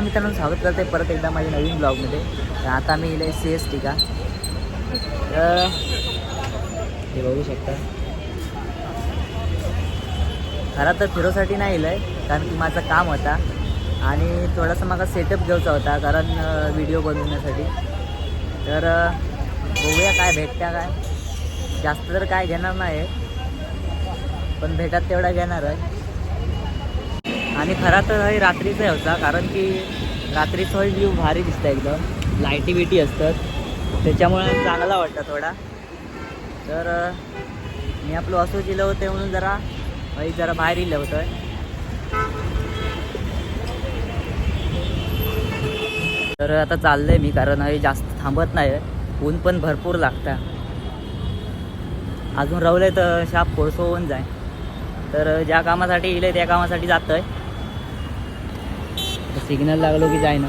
नमस्कार मित्रांनो स्वागत करते परत एकदा माझ्या नवीन ब्लॉगमध्ये. तर आता मी इले सी एस टी का? तर हे बघू शकता. खरं तर फिरोसाठी नाही इलं आहे कारण की माझं काम होता आणि थोडासा माझा सेटअप घ्यायचा होता कारण व्हिडिओ बनवण्यासाठी. तर बघूया काय भेटत्या काय. जास्त तर काय घेणार नाही पण भेटात तेवढा घेणार आहे. आणि खरा तर हे रात्रीचा होता कारण की रात्रीचा व्ह्यू भारी दिसतं एकदम. लाईटी बिटी असतात. त्याच्यामुळे चांगला वाटतं थोडा. तर मी आपलं असो दिलं होते म्हणून जरा हई जरा बाहेर इलं होतं तर आता चाललंय मी कारण हे जास्त थांबत नाही ऊन पण भरपूर लागतं. अजून रवलंय तर शाप कोळसो होऊन जाय तर ज्या कामासाठी इले त्या कामासाठी जातोय. सिग्नल लागलो की जाय ना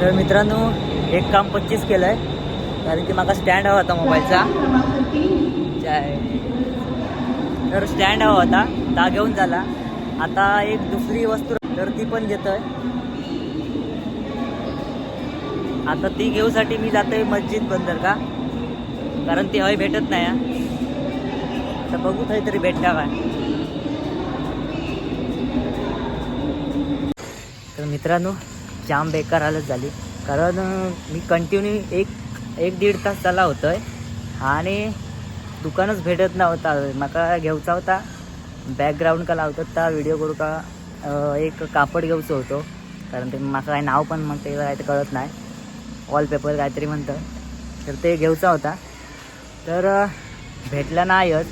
तर मित्रांनो एक काम पच्चीस केलं आहे कारण की मला स्टँड हवा होता मोबाईलचा तर स्टँड हवा होता. दा घेऊन झाला. आता एक दुसरी वस्तू तर ती पण घेतोय. आता ती घेऊसाठी मी जातोय मस्जिद बंदर का. कारण ती हय भेटत नाही तर बघू तरी भेटता काय तर मित्रांनो जाम बेकार हालत झाली. कारण मी कंटिन्यू एक एक दीड तास चाला आहे आणि दुकानच भेटत नव्हता. म्हाका घेवचा होता. बॅकग्राऊंड का लावतात त्या व्हिडिओ करू का एक कापड घेऊचं होतो कारण ते म्हाका काय नाव पण मग ते काय ते कळत नाही. वॉलपेपर काहीतरी म्हणतं तर ते घेऊचा होता. तर भेटला नाहीच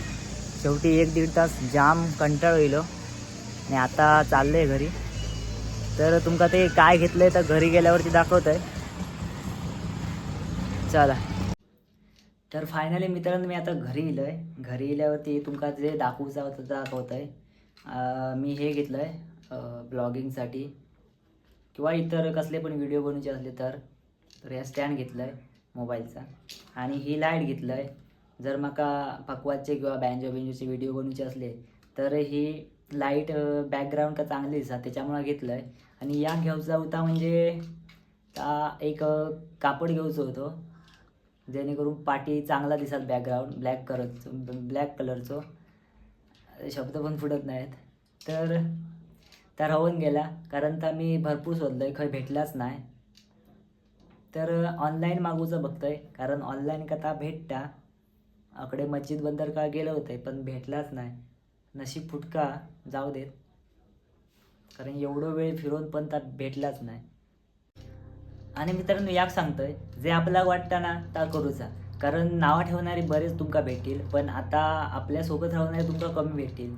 शेवटी एक दीड तास जाम कंटाळ येलो आणि आता चाललं आहे घरी. तर तुमका ते काय घेतलंय तर घरी गेल्यावरती दाखवत आहे चला. तर फायनली मित्रांनो मी आता घरी येलो आहे घरी येल्यावरती तुमका जे दाखवूचा होतं दाखवत आहे मी हे घेतलं आहे ब्लॉगिंगसाठी किंवा इतर कसले पण व्हिडिओ बनवायचे असले तर तर या स्टँड घेतलं आहे मोबाईलचा आणि ही लाइट घेतलं आहे जर माका पकवाचे किंवा बँजो बिंजोचे व्हिडिओ बनवायचे असले तर ही लाइट बॅकग्राऊंड का चांगली दिसा त्याच्यामुळे घेतलं आहे आणि या घेऊचा होता म्हणजे ता एक कापड घेऊचं होतं. जेणेकरून पाठी चांगला दिसत बॅकग्राऊंड ब्लॅक कलरचं ब्लॅक कलरचं शब्द पण फुटत नाहीत. तर त्या राहून गेला. कारण तर मी भरपूर शोधलं आहे खंय भेटलाच नाही. तर ऑनलाईन मागूचं बघतोय. कारण ऑनलाईन कथा भेटता. आकडे मस्जिद बंदर का गेलं होतं पण भेटलाच नाही. नशीब फुटका जाऊ देत. कारण एवढं वेळ फिरून पण त्या भेटलाच नाही. आणि मित्रांनो याक सांगतोय जे आपल्याला वाटतं ना त्या करूचा. कारण नावं ठेवणारे बरेच तुमका भेटतील पण आता आपल्यासोबत राहणारे तुमका कमी भेटतील.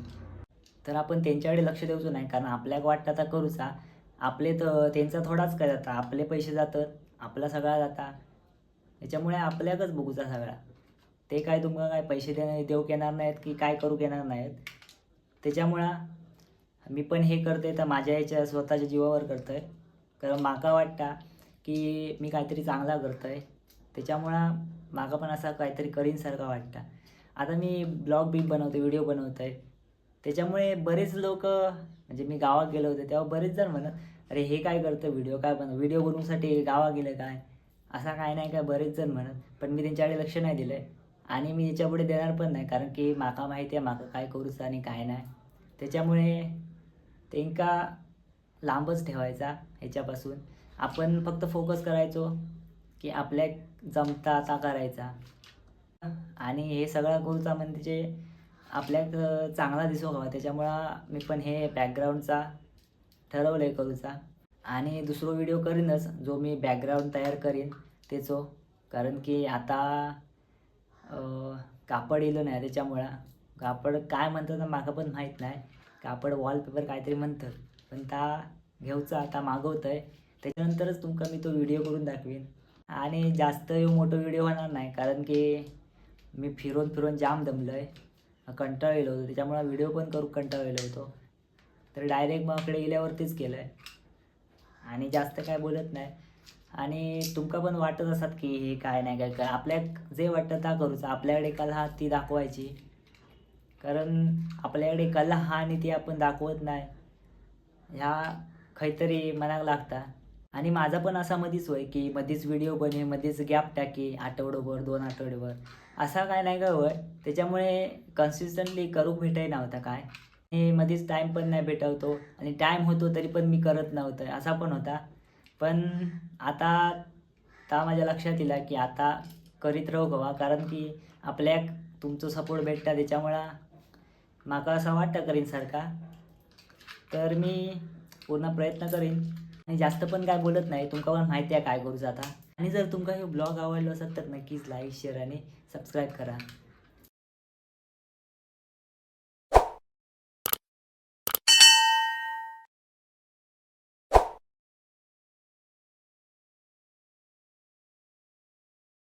तर आपण त्यांच्याकडे लक्ष देऊचं नाही कारण आपल्याक वाटतं तर करूचा. आपले तर त्यांचा थोडाच काय जाता आपले पैसे जातात आपला सगळा जाता. याच्यामुळे आपल्याकच बघूचा सगळा. ते काय तुमका काय पैसे दे देऊ येणार नाहीत की काय करू येणार नाहीत? त्याच्यामुळं मी पण हे करते तर माझ्या याच्या स्वतःच्या जीवावर करतोय. कारण माका वाटतं की मी काहीतरी चांगला करतोय. त्याच्यामुळं माका पण असा काहीतरी करीनसारखा वाटतं. आता मी ब्लॉग बी बनवतो व्हिडिओ बनवतो आहे त्याच्यामुळे बरेच लोक म्हणजे मी गावात गेलो होते तेव्हा बरेच जण म्हणत अरे हे काय करतं व्हिडिओ काय बनव व्हिडिओ बनवूसाठी गावात गेलं काय? असा काय नाही काय बरेच जण म्हणत पण मी त्यांच्याकडे लक्ष नाही दिलं आहे आणि मी याच्यापुढे देणार पण नाही कारण की माका माहिती आहे माका काय करूचं आणि काय नाही. त्याच्यामुळे त्यांका लांबच ठेवायचा ह्याच्यापासून. आपण फक्त फोकस करायचो की आपल्या जमता आता करायचा. आणि हे सगळं करूचा म्हणजे आपल्याक चांगला दिसू हवा त्याच्यामुळं मी पण हे बॅकग्राऊंडचा ठरवलं आहे करूचा. आणि दुसरा व्हिडिओ करीनच जो मी बॅकग्राऊंड तयार करीन तेचो कारण की आता कापड येलो नाही त्याच्यामुळं. कापड काय म्हणतं तर पण माहीत नाही. कापड वॉलपेपर काहीतरी म्हणतात. पण ता घेऊचा आता आहे त्याच्यानंतरच तुमका मी तो व्हिडिओ करून दाखवीन. आणि जास्त मोठं मोठो व्हिडिओ होणार नाही कारण की मी फिरून फिरून जाम दमलो आहे कंटाळलेलो होतो त्याच्यामुळे व्हिडिओ पण करू कंटाळलेलो होतो. तर डायरेक्ट मग इकडे गेल्यावरतीच केलं आहे आणि जास्त काय बोलत नाही. आणि तुमका पण वाटत असतात की हे काय नाही काय काय. आपल्याक जे वाटतं त्या करूचं. आपल्याकडे कला हा ती दाखवायची. कारण आपल्याकडे कला हा आणि ती आपण दाखवत नाही. ह्या खैतरी मनाक लागता. आणि माझा पण असा मधीच होय की मधीच व्हिडिओ बने मधीच गॅप टाकी आठवडोभर दोन आठवडेभर. असा काय नाही का होय? त्याच्यामुळे कन्सिस्टंटली करू भेटाय नव्हता काय. हे मध्येच टाईम पण नाही भेटवतो. आणि टाईम होतो तरी पण मी करत नव्हतं असा पण होता. पण आता ता माझ्या लक्षात येईल की आता करीत राहू हवा कारण की आपल्याक तुमचं सपोर्ट भेटता त्याच्यामुळं माका असं वाटतं करीन सारखा. तर मी पूर्ण प्रयत्न करीन. आणि जास्त पण काय बोलत नाही. तुमका पण माहिती आहे काय करू आता. आणि जर तुमका हे ब्लॉग आवडलो असत तर नक्कीच लाईक शेअर आणि सबस्क्राईब करा.